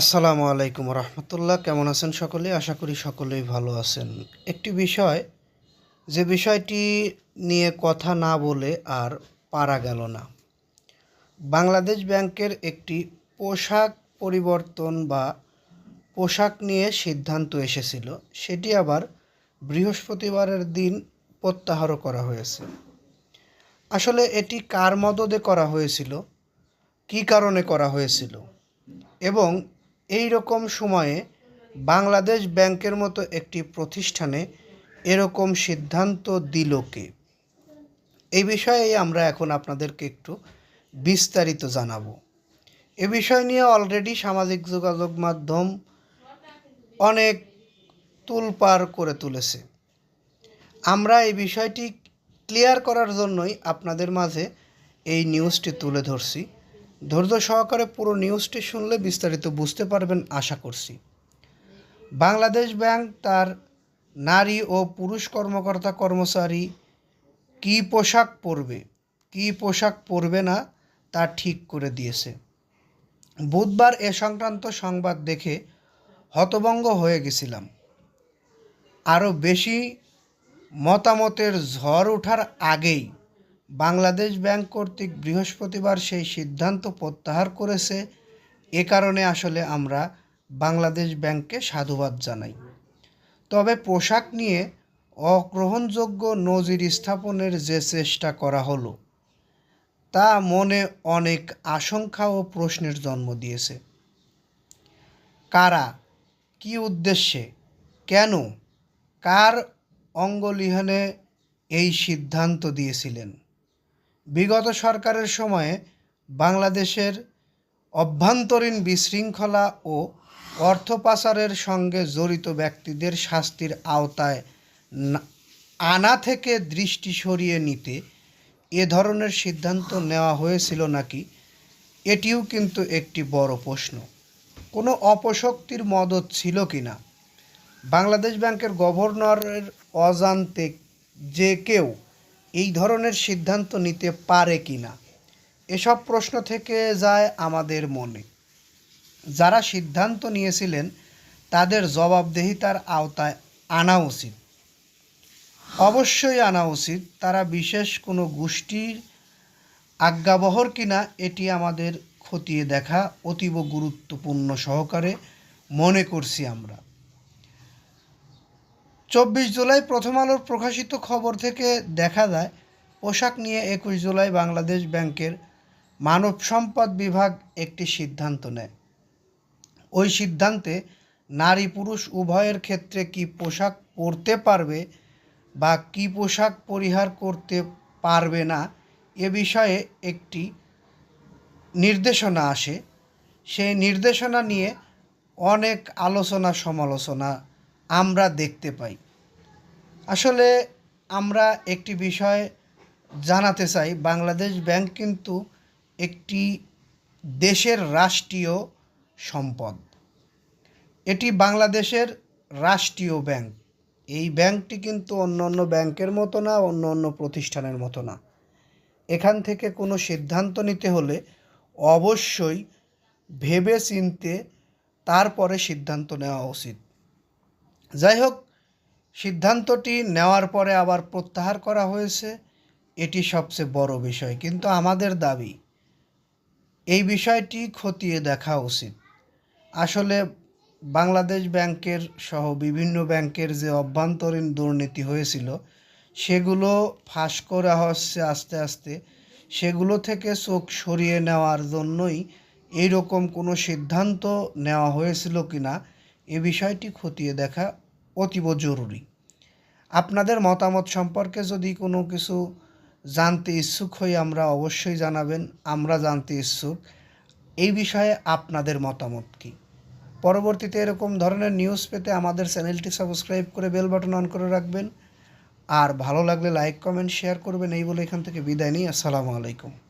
আসসালামু আলাইকুম রহমতুল্লাহ। কেমন আছেন সকলে? আশা করি সকলেই ভালো আছেন। একটি বিষয়, যে বিষয়টি নিয়ে কথা না বলে আর পারা গেল না। বাংলাদেশ ব্যাংকের একটি পোশাক পরিবর্তন বা পোশাক নিয়ে সিদ্ধান্ত এসেছিল। সেটি আবার বৃহস্পতিবারের দিন প্রত্যাহারও করা হয়েছে। আসলে এটি কার মদদে করা হয়েছিল? কী কারণে করা হয়েছিল? এবং এই রকম সময়ে বাংলাদেশ ব্যাংকের মতো একটি প্রতিষ্ঠানে এরকম সিদ্ধান্ত দিল কে? এই বিষয়ে আমরা এখন আপনাদেরকে একটু বিস্তারিত জানাব। এ বিষয় নিয়ে অলরেডি সামাজিক যোগাযোগ মাধ্যম অনেক তুলপার করে তুলেছে। আমরা এই বিষয়টি ক্লিয়ার করার জন্যই আপনাদের মাঝে এই নিউজটি তুলে ধরছি। ধৈর্য সহকারে পুরো নিউজটি শুনলে বিস্তারিত বুঝতে পারবেন আশা করছি। বাংলাদেশ ব্যাংক তার নারী ও পুরুষ কর্মকর্তা কর্মচারী কী পোশাক পরবে, কী পোশাক পরবে না তা ঠিক করে দিয়েছে। বুধবার এ সংক্রান্ত সংবাদ দেখে হতভঙ্গ হয়ে গেছিলাম। আরও বেশি মতামতের ঝড় ওঠার আগেই বাংলাদেশ ব্যাংক কর্তৃক বৃহস্পতিবার সেই সিদ্ধান্ত প্রত্যাহার করেছে। এ কারণে আসলে আমরা বাংলাদেশ ব্যাংককে সাধুবাদ জানাই। তবে পোশাক নিয়ে অগ্রহণযোগ্য নজির স্থাপনের যে চেষ্টা করা হলো, তা মনে অনেক আশঙ্কা ও প্রশ্নের জন্ম দিয়েছে। কারা, কী উদ্দেশ্যে, কেন, কার অঙ্গলিহনে এই সিদ্ধান্ত দিয়েছিলেন? বিগত সরকারের সময়ে বাংলাদেশের অভ্যন্তরীণ বিশৃঙ্খলা ও অর্থ পাচারের সঙ্গে জড়িত ব্যক্তিদের শাস্তির আওতায় আনা থেকে দৃষ্টি সরিয়ে নিতে এ ধরনের সিদ্ধান্ত নেওয়া হয়েছিল নাকি, এটিও কিন্তু একটি বড় প্রশ্ন। কোনো অপশক্তির মদত ছিল কি না বাংলাদেশ ব্যাংকের গভর্নরের অজান্তে যে কেউ এই ধরনের সিদ্ধান্ত নিতে পারে কি না এসব প্রশ্ন থেকে যায় আমাদের মনে। যারা সিদ্ধান্ত নিয়েছিলেন, তাদের জবাবদেহিতার আওতায় আনা উচিত। অবশ্যই আনা উচিত। তারা বিশেষ কোনো গোষ্ঠীর আজ্ঞাবহর কিনা, এটি আমাদের খতিয়ে দেখা অতীব গুরুত্বপূর্ণ সহকারে মনে করছি আমরা। চব্বিশ জুলাই প্রথম আলোর প্রকাশিত খবর থেকে দেখা যায়, পোশাক নিয়ে একুশ জুলাই বাংলাদেশ ব্যাংকের মানব সম্পদ বিভাগ একটি সিদ্ধান্ত নেয়। ওই সিদ্ধান্তে নারী পুরুষ উভয়ের ক্ষেত্রে কি পোশাক পরতে পারবে বা কি পোশাক পরিহার করতে পারবে না, এ বিষয়ে একটি নির্দেশনা আসে। সেই নির্দেশনা নিয়ে অনেক আলোচনা সমালোচনা আমরা দেখতে পাই। আসলে আমরা একটি বিষয় জানাতে চাই, বাংলাদেশ ব্যাংক কিন্তু একটি দেশের রাষ্ট্রীয় সম্পদ। এটি বাংলাদেশের রাষ্ট্রীয় ব্যাংক। এই ব্যাংকটি কিন্তু অন্য অন্য ব্যাংকের মতো না অন্য অন্য প্রতিষ্ঠানের মতো না। এখান থেকে কোনো সিদ্ধান্ত নিতে হলে অবশ্যই ভেবে চিনতে তারপরে সিদ্ধান্ত নেওয়া উচিত। যাই হোক সিদ্ধান্তটি নেওয়ার পরে আবার প্রত্যাহার করা হয়েছে, এটি সবচেয়ে বড় বিষয়। কিন্তু আমাদের দাবি, এই বিষয়টি খতিয়ে দেখা উচিত। আসলে বাংলাদেশ ব্যাংকের সহ বিভিন্ন ব্যাংকের যে অভ্যন্তরীণ দুর্নীতি হয়েছিল, সেগুলো ফাঁস করা হচ্ছে আস্তে আস্তে। সেগুলো থেকে চোখ সরিয়ে নেওয়ার জন্যই এই রকম কোনো সিদ্ধান্ত নেওয়া হয়েছিল কি না এ বিষয়টি খতিয়ে দেখা অতীব জরুরি। আপনাদের মতামত সম্পর্কে যদি কোনো কিছু জানতে ইচ্ছুক হই, আমরা অবশ্যই জানাবেন, আমরা জানতে ইচ্ছুক। এই বিষয়ে আপনাদের মতামত কী? পরবর্তীতে এরকম ধরনের নিউজ পেতে আমাদের চ্যানেলটি সাবস্ক্রাইব করে বেল বাটন অন করে রাখবেন। আর ভালো লাগলে লাইক কমেন্ট শেয়ার করবেন, এই বলে এখান থেকে বিদায় নিই। আসসালামু আলাইকুম।